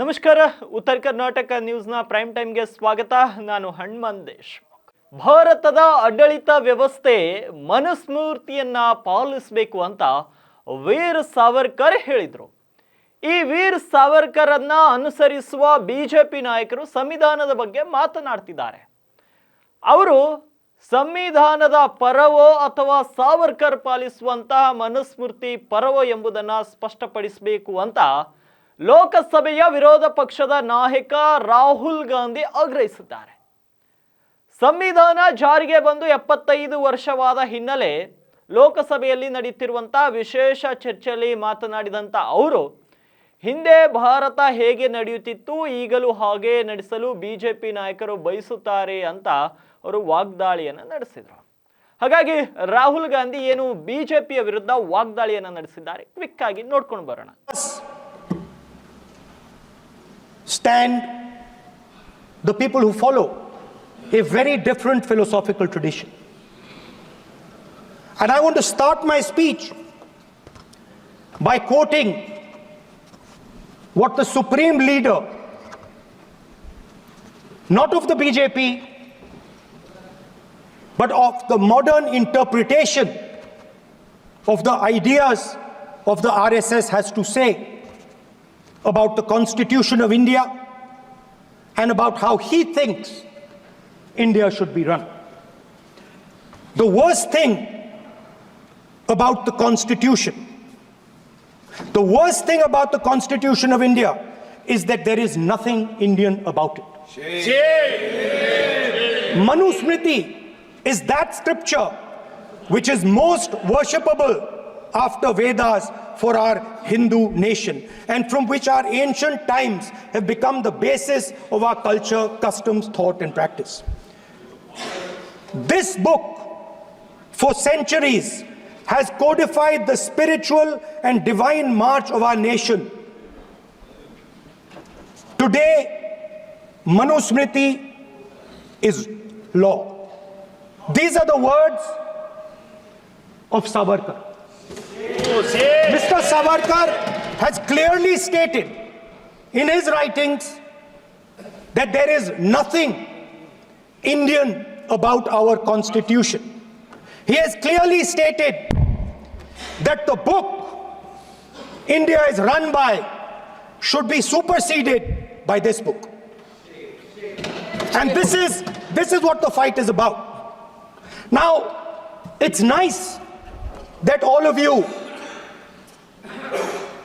ನಮಸ್ಕಾರ, ಉತ್ತರ ಕರ್ನಾಟಕ ನ್ಯೂಸ್ನ ಪ್ರೈಮ್ ಟೈಮ್ಗೆ ಸ್ವಾಗತ. ನಾನು ಹಣ್ಮನ್ ದೇಶ್ ಭಾರತದ ಆಡಳಿತ ವ್ಯವಸ್ಥೆ ಮನುಸ್ಮೃತಿಯನ್ನ ಪಾಲಿಸಬೇಕು ಅಂತ ವೀರ್ ಸಾವರ್ಕರ್ ಹೇಳಿದರು. ಈ ವೀರ್ ಸಾವರ್ಕರನ್ನ ಅನುಸರಿಸುವ ಬಿಜೆಪಿ ನಾಯಕರು ಸಂವಿಧಾನದ ಬಗ್ಗೆ ಮಾತನಾಡ್ತಿದ್ದಾರೆ. ಅವರು ಸಂವಿಧಾನದ ಪರವೋ ಅಥವಾ ಸಾವರ್ಕರ್ ಪಾಲಿಸುವಂತಹ ಮನುಸ್ಮೃತಿ ಪರವೋ ಎಂಬುದನ್ನು ಸ್ಪಷ್ಟಪಡಿಸಬೇಕು ಅಂತ ಲೋಕಸಭೆಯ ವಿರೋಧ ಪಕ್ಷದ ನಾಯಕ ರಾಹುಲ್ ಗಾಂಧಿ ಆಗ್ರಹಿಸಿದ್ದಾರೆ. ಸಂವಿಧಾನ ಜಾರಿಗೆ ಬಂದು ಎಪ್ಪತ್ತೈದು ವರ್ಷವಾದ ಹಿನ್ನೆಲೆ ಲೋಕಸಭೆಯಲ್ಲಿ ನಡೆಯುತ್ತಿರುವಂತಹ ವಿಶೇಷ ಚರ್ಚೆಯಲ್ಲಿ ಮಾತನಾಡಿದಂಥ ಅವರು, ಹಿಂದೆ ಭಾರತ ಹೇಗೆ ನಡೆಯುತ್ತಿತ್ತು, ಈಗಲೂ ಹಾಗೆ ನಡೆಸಲು ಬಿಜೆಪಿ ನಾಯಕರು ಬಯಸುತ್ತಾರೆ ಅಂತ ಅವರು ವಾಗ್ದಾಳಿಯನ್ನು ನಡೆಸಿದರು. ಹಾಗಾಗಿ ರಾಹುಲ್ ಗಾಂಧಿ ಏನು ಬಿಜೆಪಿಯ ವಿರುದ್ಧ ವಾಗ್ದಾಳಿಯನ್ನು ನಡೆಸಿದ್ದಾರೆ ಕ್ವಿಕ್ ಆಗಿ ನೋಡ್ಕೊಂಡು ಬರೋಣ. Stand the people who follow a very different philosophical tradition. And I want to start my speech by quoting what the supreme leader, not of the BJP, but of the modern interpretation of the ideas of the RSS has to say about the Constitution of India and about how he thinks India should be run. The worst thing about the Constitution, the worst thing about the Constitution of India is that there is nothing Indian about it. Manusmriti is that scripture which is most worshipable after Vedas for our Hindu nation and from which our ancient times have become the basis of our culture, customs, thought, and practice. This book, for centuries, has codified the spiritual and divine march of our nation. Today, Manusmriti is law. These are the words of Savarkar. Mr. Savarkar has clearly stated in his writings that there is nothing Indian about our constitution. He has clearly stated that the book India is run by should be superseded by this book. And this is this is what the fight is about. Now, it's nice that all of you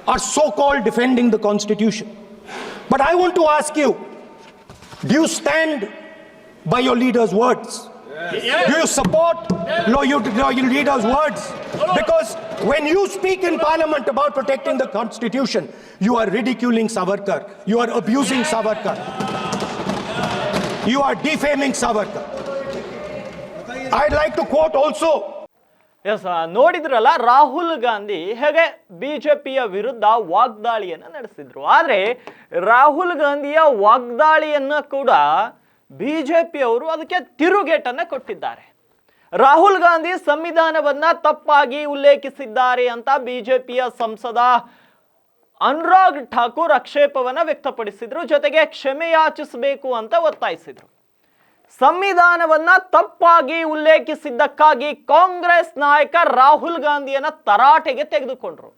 are so called defending the Constitution. But I want to ask you do you stand by your leader's words? Do you support your, your leader's words? Because when you speak in parliament about protecting the constitution, you are ridiculing Savarkar, you are abusing Savarkar, you are defaming Savarkar. I'd like to quote also S ನೋಡಿದ್ರಲ್ಲ, ರಾಹುಲ್ ಗಾಂಧಿ ಹೇಗೆ ಬಿಜೆಪಿಯ ವಿರುದ್ಧ ವಾಗ್ದಾಳಿಯನ್ನು ನಡೆಸಿದ್ರು. ಆದರೆ, ರಾಹುಲ್ ಗಾಂಧಿಯ ವಾಗ್ದಾಳಿಯನ್ನ ಕೂಡ ಬಿಜೆಪಿಯವರು ಅದಕ್ಕೆ ತಿರುಗೇಟನ್ನು ಕೊಟ್ಟಿದ್ದಾರೆ. ರಾಹುಲ್ ಗಾಂಧಿ ಸಂವಿಧಾನವನ್ನ ತಪ್ಪಾಗಿ ಉಲ್ಲೇಖಿಸಿದ್ದಾರೆ ಅಂತ ಬಿಜೆಪಿಯ ಸಂಸದ ಅನುರಾಗ್ ಠಾಕೂರ್ ಆಕ್ಷೇಪವನ್ನು ವ್ಯಕ್ತಪಡಿಸಿದ್ರು. ಜೊತೆಗೆ ಕ್ಷಮೆಯಾಚಿಸಬೇಕು ಅಂತ ಒತ್ತಾಯಿಸಿದ್ರು. ಸಂವಿಧಾನವನ್ನ ತಪ್ಪಾಗಿ ಉಲ್ಲೇಖಿಸಿದ್ದಕ್ಕಾಗಿ ಕಾಂಗ್ರೆಸ್ ನಾಯಕ ರಾಹುಲ್ ಗಾಂಧಿಯನ್ನ ತರಾಟೆಗೆ ತೆಗೆದುಕೊಂಡ್ರು.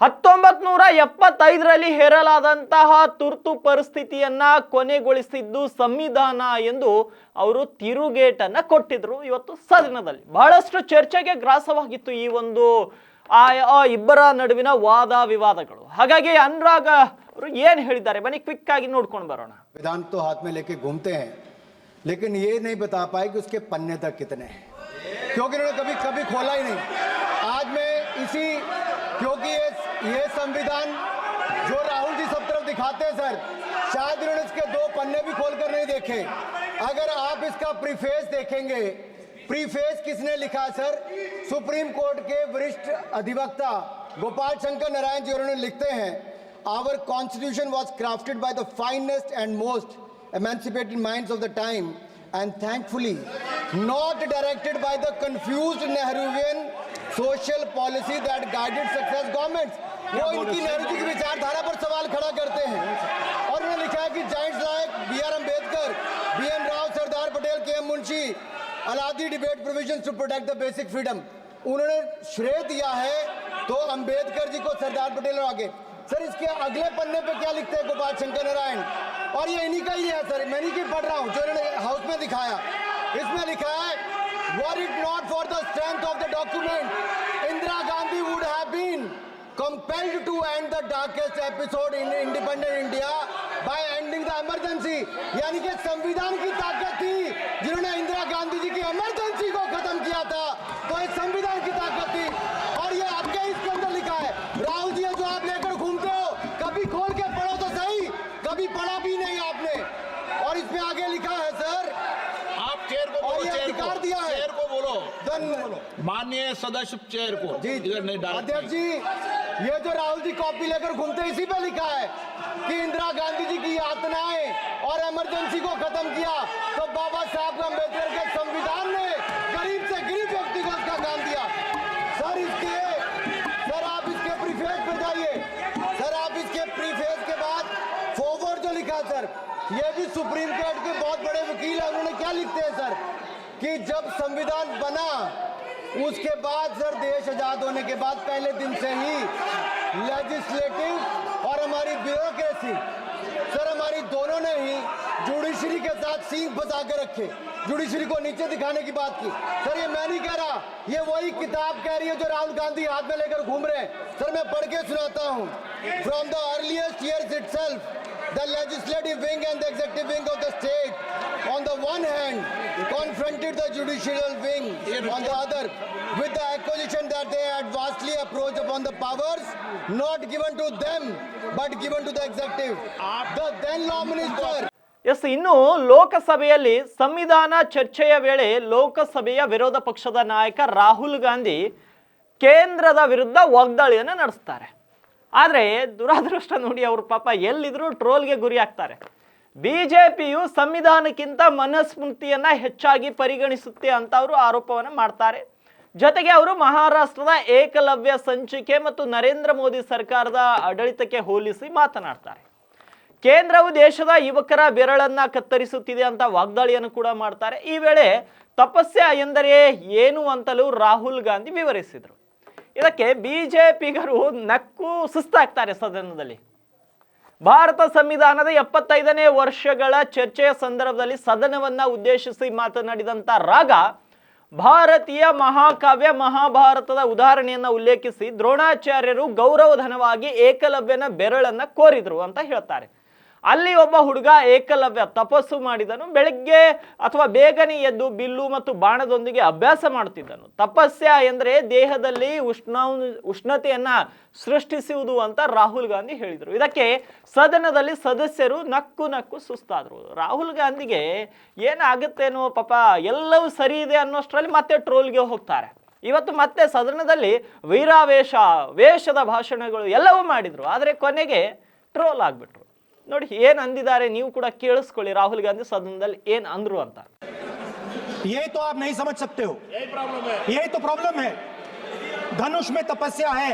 ಹತ್ತೊಂಬತ್ ನೂರ ಎಪ್ಪತ್ತೈದರಲ್ಲಿ ಹೇರಲಾದಂತಹ ತುರ್ತು ಪರಿಸ್ಥಿತಿಯನ್ನ ಕೊನೆಗೊಳಿಸಿದ್ದು ಸಂವಿಧಾನ ಎಂದು ಅವರು ತಿರುಗೇಟನ್ನ ಕೊಟ್ಟಿದ್ರು ಇವತ್ತು ಸದನದಲ್ಲಿ. ಬಹಳಷ್ಟು ಚರ್ಚೆಗೆ ಗ್ರಾಸವಾಗಿತ್ತು ಈ ಒಂದು ಆ ಆ ಇಬ್ಬರ ನಡುವಿನ ವಾದ ವಿವಾದಗಳು ಹಾಗಾಗಿ ಅನುರಾಗ್ ಅವರು ಏನ್ ಹೇಳಿದ್ದಾರೆ ಬನ್ನಿ ಕ್ವಿಕ್ ಆಗಿ ನೋಡ್ಕೊಂಡು ಬರೋಣ विधान तो हाथ में लेके घूमते हैं लेकिन ये नहीं बता पाए कि उसके पन्ने तक कितने हैं क्योंकि इन्होंने कभी कभी खोला ही नहीं आज मैं इसी क्योंकि ये ये संविधान जो राहुल जी सब तरफ दिखाते हैं सर शायद इन्होंने इसके दो पन्ने भी खोल कर नहीं देखे अगर आप इसका प्रीफेस देखेंगे प्रीफेस किसने लिखा सर? सुप्रीम कोर्ट के वरिष्ठ अधिवक्ता गोपाल शंकर नारायण जी उन्होंने लिखते हैं our constitution was crafted by the finest and most emancipated mind of the time and thankfully not directed by the confuse Nehruvian social policy that guided success government वो इनकी नेहरू जी की विचारधारा पर सवाल खड़ा करते हैं। और उन्होंने लिखा है कि giants like B R Ambedkar B M Rao Sardar Patel K M Munshi Alladi debate provision to protect the basic freedom उन्होंने श्रेय दिया है तो अंबेडकर जी को सरदार पटेल और आगे। सर, इसके अगले पन्ने पे क्या लिखते हैं गोपाल शंकर नारायण? और ये इन्हीं का ही है, सर, मैं इन्हीं की पढ़ रहा हूँ, जो इन्होंने हाउस में दिखाया। इसमें लिखा है were it not for the strength of the document Indira Gandhi would have been compelled to end the darkest episode in independent India by ending the emergency यानी कि संविधान की ताकत थी जिन्होंने इंदिरा गांधी जी की इमरजेंसी को खत्म किया था। तो इस संविधान की ताकत थी। और ये आपके इसके अंदर लिखा है राहुल जी जो आप लेकर घूमते हो कभी खोल के पढ़ो तो सही कभी पढ़ा भी नहीं आपने। और इसमें आगे लिखा है सर। आप चेयर को और बोलो ये अधिकार को। दिया है। चेयर को बोलो। माननीय सदस्य चेयर को। जी नहीं अध्यक्ष जी। ये जो राहुल जी कॉपी लेकर घूमते इसी पे लिखा है कि इंदिरा गांधी जी की यातनाएँ और इमरजेंसी को खत्म किया। तो बाबा साहब अंबेडकर के संविधान ने गरीब से गरीब व्यक्ति को उसका काम दिया। सर, इसके, सर, आप इसके प्रीफेस पे जाइए। सर, आप इसके प्रीफेस के बाद फॉरवर्ड जो लिखा सर, ये भी सुप्रीम कोर्ट के बहुत बड़े वकील है, उन्होंने क्या लिखते हैं, सर? कि जब संविधान बना उसके बाद सर देश आज़ाद होने के बाद पहले दिन से ही लेजिस्लेटिव और हमारी ब्यूरोक्रेसी सर हमारी दोनों ने ही जुडिशरी के साथ सींग फंसा के रखे। जुडिशरी को नीचे दिखाने की बात की। सर ये मैं नहीं कह रहा ये वही किताब कह रही है जो राहुल गांधी हाथ में लेकर घूम रहे हैं। सर मैं पढ़ के सुनाता हूँ। From the earliest years itself the wing and the the wing of the state, on the judicial wing on the other, with the acquisition that they had vastly approached upon the powers not given to them, but given to the executive. The then law minister. Yes ಇನ್ನು ಲೋಕಸಭೆಯಲ್ಲಿ ಸಂವಿಧಾನ ಚರ್ಚೆಯ ವೇಳೆ ಲೋಕಸಭೆಯ ವಿರೋಧ ಪಕ್ಷದ ನಾಯಕ ರಾಹುಲ್ ಗಾಂಧಿ ಕೇಂದ್ರದ ವಿರುದ್ಧ ವಾಗ್ದಾಳಿಯನ್ನು ನಡೆಸ್ತಾರೆ ಆದರೆ ದುರಾದೃಷ್ಟ ನೋಡಿ ಅವರು ಪಾಪ ಎಲ್ಲಿದ್ರು ಟ್ರೋಲ್ಗೆ ಗುರಿ ಆಗ್ತಾರೆ ಬಿ ಜೆ ಪಿಯು ಸಂವಿಧಾನಕ್ಕಿಂತ ಮನಸ್ಮೃತಿಯನ್ನ ಹೆಚ್ಚಾಗಿ ಪರಿಗಣಿಸುತ್ತೆ ಅಂತ ಅವರು ಆರೋಪವನ್ನು ಮಾಡ್ತಾರೆ. ಜೊತೆಗೆ ಅವರು ಮಹಾರಾಷ್ಟ್ರದ ಏಕಲವ್ಯ ಸಂಚಿಕೆ ಮತ್ತು ನರೇಂದ್ರ ಮೋದಿ ಸರ್ಕಾರದ ಆಡಳಿತಕ್ಕೆ ಹೋಲಿಸಿ ಮಾತನಾಡ್ತಾರೆ. ಕೇಂದ್ರವು ದೇಶದ ಯುವಕರ ಬೆರಳನ್ನ ಕತ್ತರಿಸುತ್ತಿದೆ ಅಂತ ವಾಗ್ದಾಳಿಯನ್ನು ಕೂಡ ಮಾಡ್ತಾರೆ. ಈ ವೇಳೆ ತಪಸ್ಯ ಎಂದರೆ ಏನು ಅಂತಲೂ ರಾಹುಲ್ ಗಾಂಧಿ ವಿವರಿಸಿದರು. ಇದಕ್ಕೆ ಬಿಜೆಪಿಗರು ನಕ್ಕು ಸುಸ್ತಾಗ್ತಾರೆ ಸದನದಲ್ಲಿ. ಭಾರತ ಸಂವಿಧಾನದ ಎಪ್ಪತ್ತೈದನೇ ವರ್ಷಗಳ ಚರ್ಚೆಯ ಸಂದರ್ಭದಲ್ಲಿ ಸದನವನ್ನ ಉದ್ದೇಶಿಸಿ ಮಾತನಾಡಿದಂತ ರಾಗ, ಭಾರತೀಯ ಮಹಾಕಾವ್ಯ ಮಹಾಭಾರತದ ಉದಾಹರಣೆಯನ್ನ ಉಲ್ಲೇಖಿಸಿ ದ್ರೋಣಾಚಾರ್ಯರು ಗೌರವಧನವಾಗಿ ಏಕಲವ್ಯನ ಬೆರಳನ್ನ ಕೋರಿದ್ರು ಅಂತ ಹೇಳ್ತಾರೆ. ಅಲ್ಲಿ ಒಬ್ಬ ಹುಡುಗ ಏಕಲವ್ಯ ತಪಸ್ಸು ಮಾಡಿದನು, ಬೆಳಗ್ಗೆ ಅಥವಾ ಬೇಗನೆ ಎದ್ದು ಬಿಲ್ಲು ಮತ್ತು ಬಾಣದೊಂದಿಗೆ ಅಭ್ಯಾಸ ಮಾಡುತ್ತಿದ್ದನು. ತಪಸ್ಯ ಎಂದರೆ ದೇಹದಲ್ಲಿ ಉಷ್ಣ, ಉಷ್ಣತೆಯನ್ನು ಸೃಷ್ಟಿಸುವುದು ಅಂತ ರಾಹುಲ್ ಗಾಂಧಿ ಹೇಳಿದರು. ಇದಕ್ಕೆ ಸದನದಲ್ಲಿ ಸದಸ್ಯರು ನಕ್ಕು ನಕ್ಕು ಸುಸ್ತಾದರು. ರಾಹುಲ್ ಗಾಂಧಿಗೆ ಏನಾಗುತ್ತೇನೋ ಪಾಪ, ಎಲ್ಲವೂ ಸರಿ ಇದೆ ಅನ್ನೋಷ್ಟರಲ್ಲಿ ಮತ್ತೆ ಟ್ರೋಲ್ಗೆ ಹೋಗ್ತಾರೆ. ಇವತ್ತು ಮತ್ತೆ ಸದನದಲ್ಲಿ ವೀರಾವೇಶ, ವೇಷದ ಭಾಷಣಗಳು ಎಲ್ಲವೂ ಮಾಡಿದರು. ಆದರೆ ಕೊನೆಗೆ ಟ್ರೋಲ್ ಆಗಿಬಿಟ್ರು. ನೋಡಿ ಏನು ಅಂದಿದ್ದಾರೆ ನೀವು ಕೂಡ ಕೇಳಿಸ್ಕೊಳ್ಳಿ ರಾಹುಲ್ ಗಾಂಧಿ ಸದನದಲ್ಲಿ ಏನು ಅಂದ್ರು ಅಂತ यही तो आप नहीं समझ सकते हो यही प्रॉब्लम है यही तो प्रॉब्लम है धनुष में तपस्या है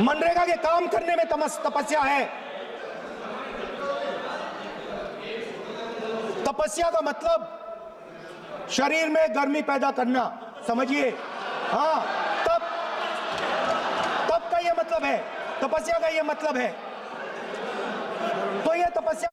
मनरेगा के काम करने में तमस तपस्या है तपस्या का मतलब शरीर में गर्मी पैदा करना समझिए हाँ तब तब का ये मतलब है तपस्या का ये मतलब है। तो ये तपस्या